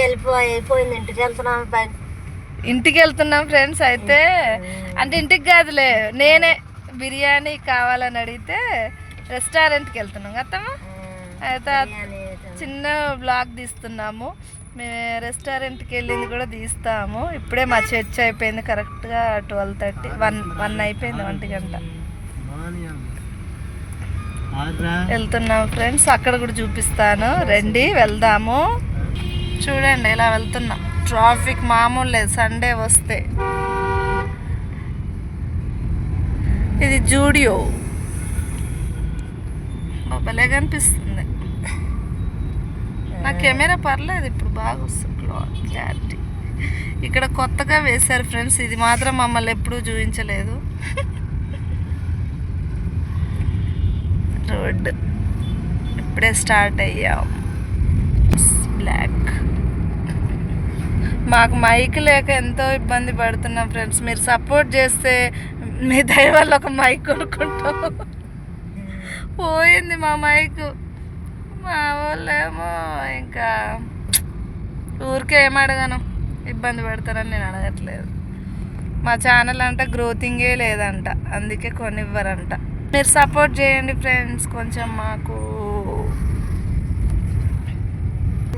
వెళ్ళిపోయి అయిపోయింది ఇంటికి వెళ్తున్నాం ఇంటికి వెళ్తున్నాం ఫ్రెండ్స్ అయితే. అంటే ఇంటికి కాదులే నేనే బిర్యానీ కావాలని అడిగితే రెస్టారెంట్కి వెళ్తున్నాం. కదమ్మా అయితే చిన్న బ్లాగ్ తీస్తున్నాము. మేము రెస్టారెంట్కి వెళ్ళింది కూడా తీస్తాము. ఇప్పుడే మా చర్చ్ అయిపోయింది. కరెక్ట్గా ట్వెల్వ్ థర్టీ వన్ వన్ అయిపోయింది ఒంటి గంట. వెళ్తున్నాం ఫ్రెండ్స్ అక్కడ కూడా చూపిస్తాను. రండి వెళ్దాము. చూడండి ఇలా వెళ్తున్నాం. ట్రాఫిక్ మామూలు లేదు సండే వస్తే. ఇది జూడియో. భలే కనిపిస్తుంది. నా కెమెరా పర్లేదు ఇప్పుడు బాగా వస్తుంది క్లారిటీ. ఇక్కడ కొత్తగా వేశారు ఫ్రెండ్స్ ఇది మాత్రం మమ్మల్ని ఎప్పుడూ చూపించలేదు. రోడ్. ఇప్పుడే స్టార్ట్ అయ్యాం. బ్లాక్ మాకు మైక్ లేక ఎంతో ఇబ్బంది పడుతున్నాం ఫ్రెండ్స్. మీరు సపోర్ట్ చేస్తే మీ దయ వల్ల ఒక మైక్ కొనుక్కుంటాం. పోయింది మా మైక్ మా వాళ్ళేమో ఇంకా ఊరికే ఏం అడగను. ఇబ్బంది పెడతారని నేను అడగట్లేదు. మా ఛానల్ అంట గ్రోతింగే లేదంట. అందుకే కొనివ్వరంట. మీరు సపోర్ట్ చేయండి ఫ్రెండ్స్ కొంచెం మాకు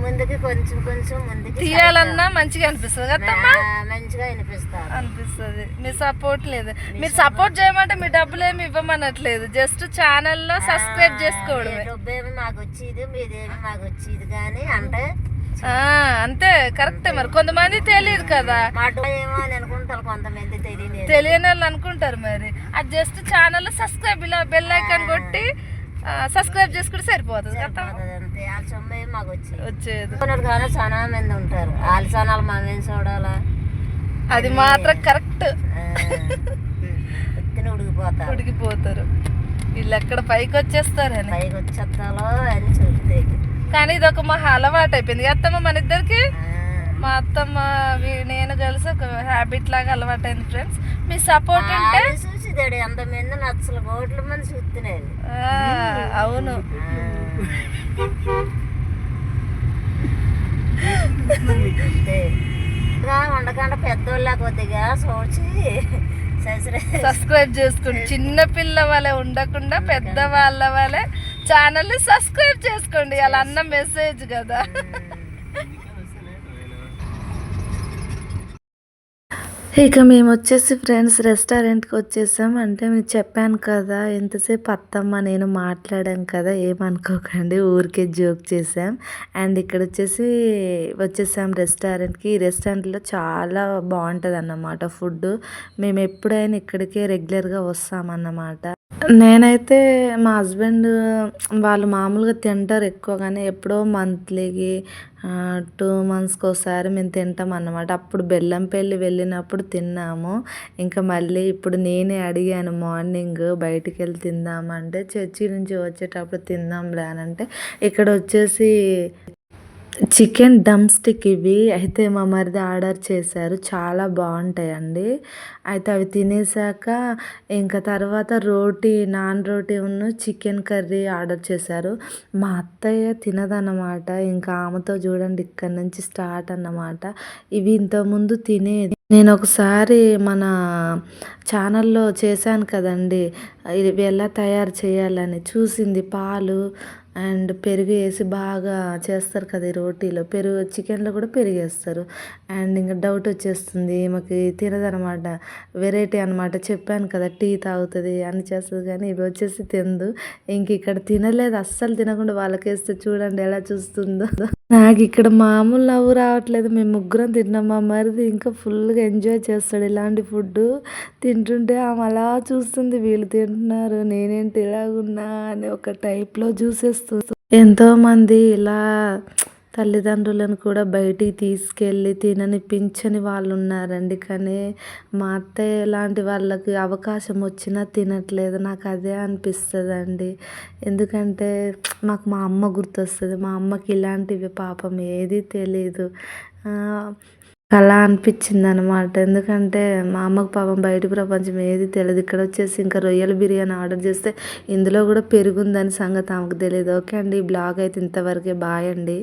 ముందుకి కొంచెం కొంచెం ముందుకి తీయాలన్నా మంచిగా అనిపిస్తుంది ఆ, మంచిగా వినిపిస్తారు అనిపిస్తుంది. మీ సపోర్ట్ లేదు. మీరు సపోర్ట్ చేయమంటే మీ డబ్బులు ఏమి ఇవ్వమనట్లేదు. జస్ట్ ఛానల్లో సబ్స్క్రైబ్ చేసుకోవడమే. డబ్బేమి మాకు వచ్చేది మీదేమి మాకు వచ్చేది కానీ అంటే అంతే కరెక్టే మరి. కొంతమంది తెలియదు కదా. మా డబ్బు ఏమో అని అనుకుంటారు కొంతమంది. తెలియని వాళ్ళు అనుకుంటారు మరి. అది జస్ట్ ఛానల్లో సబ్స్క్రైబ్ ఇలా బెల్ ఐకాన్ కొట్టి సబ్స్క్రైబ్ చేసుకుంటే సరిపోతుంది కదా. మాకు వచ్చేది. కానీ చాలా మంది ఉంటారు. వాళ్ళ మనమేం చూడాలా? అది మాత్రం కరెక్ట్. ఉడికిపోతారు. ఉడికిపోతారు. వీళ్ళు ఎక్కడ పైకి వచ్చేస్తారని. పైకి వచ్చేస్తాలో అని చూస్తాయి కానీ ఇది ఒక మహా అలవాటు అయిపోయింది అత్తమ్మ మన ఇద్దరికి మా అత్తమ్మ నేను కలిసి ఒక హ్యాబిట్ లాగా అలవాటైంది ఫ్రెండ్స్ మీ సపోర్ట్ ఉంటే చూసిదాడు ఎంతమంది నచ్చలు కోట్ల మంది చూస్తున్నాడు. ఆ, అవును. ఉండకుండా పెద్దోళ్ళ కొద్దిగా ససరే సబ్స్క్రైబ్ చేసుకోండి చిన్న పిల్ల వాళ్ళే ఉండకుండా పెద్ద వాళ్ళ వాళ్ళే ఛానల్ని సబ్స్క్రైబ్ చేసుకోండి. అలా అన్న మెసేజ్ కదా. ఇక మేము వచ్చేసి ఫ్రెండ్స్ రెస్టారెంట్కి వచ్చేసాం. అంటే మీరు చెప్పాను కదా ఎంతసేపు అత్తమ్మ నేను మాట్లాడాం కదా ఏమనుకోకండి ఊరికే జోక్ చేసాం అండ్ ఇక్కడ వచ్చేసి వచ్చేసాం రెస్టారెంట్కి. ఈ రెస్టారెంట్లో చాలా బాగుంటుంది అన్నమాట ఫుడ్ మేము ఎప్పుడైనా ఇక్కడికే రెగ్యులర్గా వస్తామన్నమాట. నేనైతే మా హస్బెండ్ వాళ్ళు మామూలుగా తింటారు ఎక్కువ కానీ ఎప్పుడో మంత్లీకి టూ మంత్స్కి ఒకసారి మేము తింటాం అన్నమాట. అప్పుడు బెల్లంపల్లి వెళ్ళినప్పుడు తిన్నాము. ఇంకా మళ్ళీ ఇప్పుడు నేనే అడిగాను మార్నింగ్ బయటికి వెళ్ళి తిందామంటే చర్చి నుంచి వచ్చేటప్పుడు తిందాంలే అని అంటే ఇక్కడ వచ్చేసి చికెన్ డమ్ స్టిక్ ఇవి అయితే మా మరిది ఆర్డర్ చేశారు. చాలా బాగుంటాయండి. అయితే అవి తినేసాక ఇంకా తర్వాత రోటీ నాన్ రోటీ ఉన్న చికెన్ కర్రీ ఆర్డర్ చేశారు. మా అత్తయ్య తినదన్నమాట. ఇంకా ఆమెతో చూడండి ఇక్కడ నుంచి స్టార్ట్ అన్నమాట. ఇవి ఇంతకుముందు తినేది. నేను ఒకసారి మన ఛానల్లో చేశాను కదండి. ఇవి ఎలా తయారు చేయాలని చూసింది పాలు అండ్ పెరుగు వేసి బాగా చేస్తారు కదా ఈ రోటీలో. పెరుగు చికెన్లో కూడా పెరుగు వేస్తారు. అండ్ ఇంకా డౌట్ వచ్చేస్తుంది మాకు తినదనమాట. వెరైటీ అనమాట చెప్పాను కదా టీ తాగుతుంది అని చేస్తుంది కానీ ఇవి వచ్చేసి తిందు. ఇంక ఇక్కడ తినలేదు అస్సలు తినకుండా వాళ్ళకేస్తే చూడండి ఎలా చూస్తుందో. నాకు ఇక్కడ మామూలు నవ్వు రావట్లేదు. మేము ముగ్గురం తిన్నాం. మా మరిది ఇంకా ఫుల్గా ఎంజాయ్ చేస్తాడు ఇలాంటి ఫుడ్ తింటుంటే ఆమె అలా చూస్తుంది. వీళ్ళు తింటున్నారు. నేనేంటి ఇలాగున్నా అని ఒక టైప్లో చూసేస్తుంది. ఎంతోమంది ఇలా తల్లిదండ్రులను కూడా బయటికి తీసుకెళ్ళి తిననిపించని వాళ్ళు ఉన్నారండి కానీ మా అత్తయ్య లాంటి వాళ్ళకి అవకాశం వచ్చినా తినట్లేదు. నాకు అదే అనిపిస్తుంది అండి ఎందుకంటే మాకు మా అమ్మ గుర్తొస్తుంది. మా అమ్మకి ఇలాంటివి పాపం ఏది తెలీదు. అలా అనిపించింది అనమాట ఎందుకంటే మా అమ్మకు పాపం బయట ప్రపంచం ఏది తెలియదు ఇక్కడ వచ్చేసి ఇంకా రొయ్యల బిర్యానీ ఆర్డర్ చేస్తే ఇందులో కూడా పెరుగుందని సంగతి ఆమెకు తెలియదు ఓకే అండి ఈ బ్లాగ్ అయితే ఇంతవరకే. బాయ్ అండి.